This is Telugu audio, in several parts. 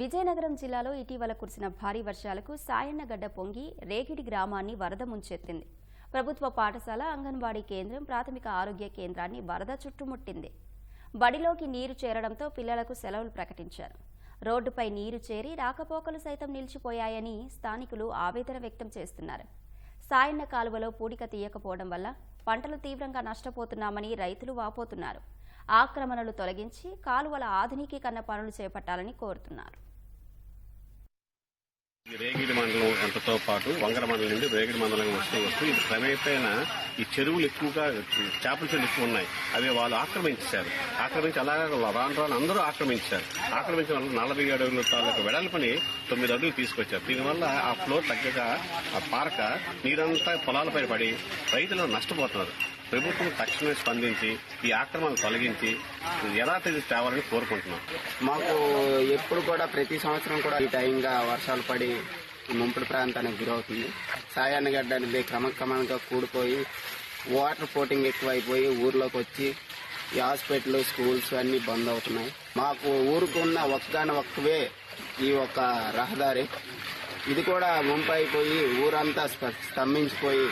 విజయనగరం జిల్లాలో ఇటీవల కురిసిన భారీ వర్షాలకు సాయన్నగడ్డ పొంగి రేగిడి గ్రామాన్ని వరద ముంచెత్తింది. ప్రభుత్వ పాఠశాల అంగన్వాడీ కేంద్రం ప్రాథమిక ఆరోగ్య కేంద్రాన్ని వరద చుట్టుముట్టింది. బడిలోకి నీరు చేరడంతో పిల్లలకు సెలవులు ప్రకటించారు. రోడ్డుపై నీరు చేరి రాకపోకలు సైతం నిలిచిపోయాయని స్థానికులు ఆవేదన వ్యక్తం చేస్తున్నారు. సాయన్న కాలువలో పూడిక తీయకపోవడం వల్ల పంటలు తీవ్రంగా నష్టపోతున్నామని రైతులు వాపోతున్నారు. ఆక్రమణలు తొలగించి కాలువల ఆధునికీకరణ పనులు చేపట్టాలని కోరుతున్నారు. ఈ రేగిడి మండలం ఎంతతో పాటు వంగర మండలం నుండి రేగిడి మండలం వస్తూ వస్తూ ఇది క్రమేపైన ఈ చెరువులు ఎక్కువగా చేపల చెరువులు ఎక్కువ ఉన్నాయి. అవి వాళ్ళు ఆక్రమించారు. ఆక్రమించి అలాగే రాను రాను అందరూ ఆక్రమించారు. ఆక్రమించిన వల్ల నలభై ఏడు అడుగుల తాలూకు వెడల్పని తొమ్మిది అడుగులు తీసుకొచ్చారు. దీనివల్ల ఆ ఫ్లో తగ్గక ఆ పారక నీరంతా పొలాలపై పడి రైతులు నష్టపోతున్నారు. ప్రభుత్వం తక్షణమే స్పందించి ఈ ఆక్రమణ తొలగించి యథాతథి తేవాలని కోరుకుంటున్నాం. మాకు ఎప్పుడు కూడా ప్రతి సంవత్సరం కూడా ఈ టైంగా వర్షాలు పడి ముంపుడు ప్రాంతానికి గురవుతుంది. సాయాన్నగడ్డ అనేది క్రమక్రమంగా కూడిపోయి వాటర్ పోటింగ్ ఎక్కువైపోయి ఊర్లోకి వచ్చి ఈ హాస్పిటల్ స్కూల్స్ అన్ని బంద్ అవుతున్నాయి. మాకు ఊరుకున్న ఒక్కగాన ఒక్కవే ఈ ఒక రహదారి. ఇది కూడా ముంపైపోయి ఊరంతా స్తంభించిపోయి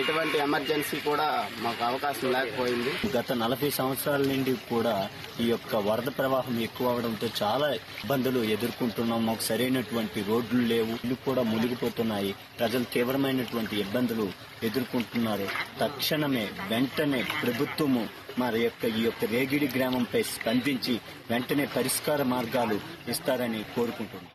ఎటువంటి ఎమర్జెన్సీ కూడా మాకు అవకాశం లేకపోయింది. గత నలభై సంవత్సరాల నుండి కూడా ఈ యొక్క వరద ప్రవాహం ఎక్కువ అవడంతో చాలా ఇబ్బందులు ఎదుర్కొంటున్నాం. మాకు సరైనటువంటి రోడ్లు లేవు ఇల్లు కూడా మునిగిపోతున్నాయి. ప్రజలు తీవ్రమైనటువంటి ఇబ్బందులు ఎదుర్కొంటున్నారు. తక్షణమే వెంటనే ప్రభుత్వము మరి యొక్క ఈ యొక్క రేగిడి గ్రామంపై స్పందించి వెంటనే పరిష్కార మార్గాలు ఇస్తారని కోరుకుంటున్నాం.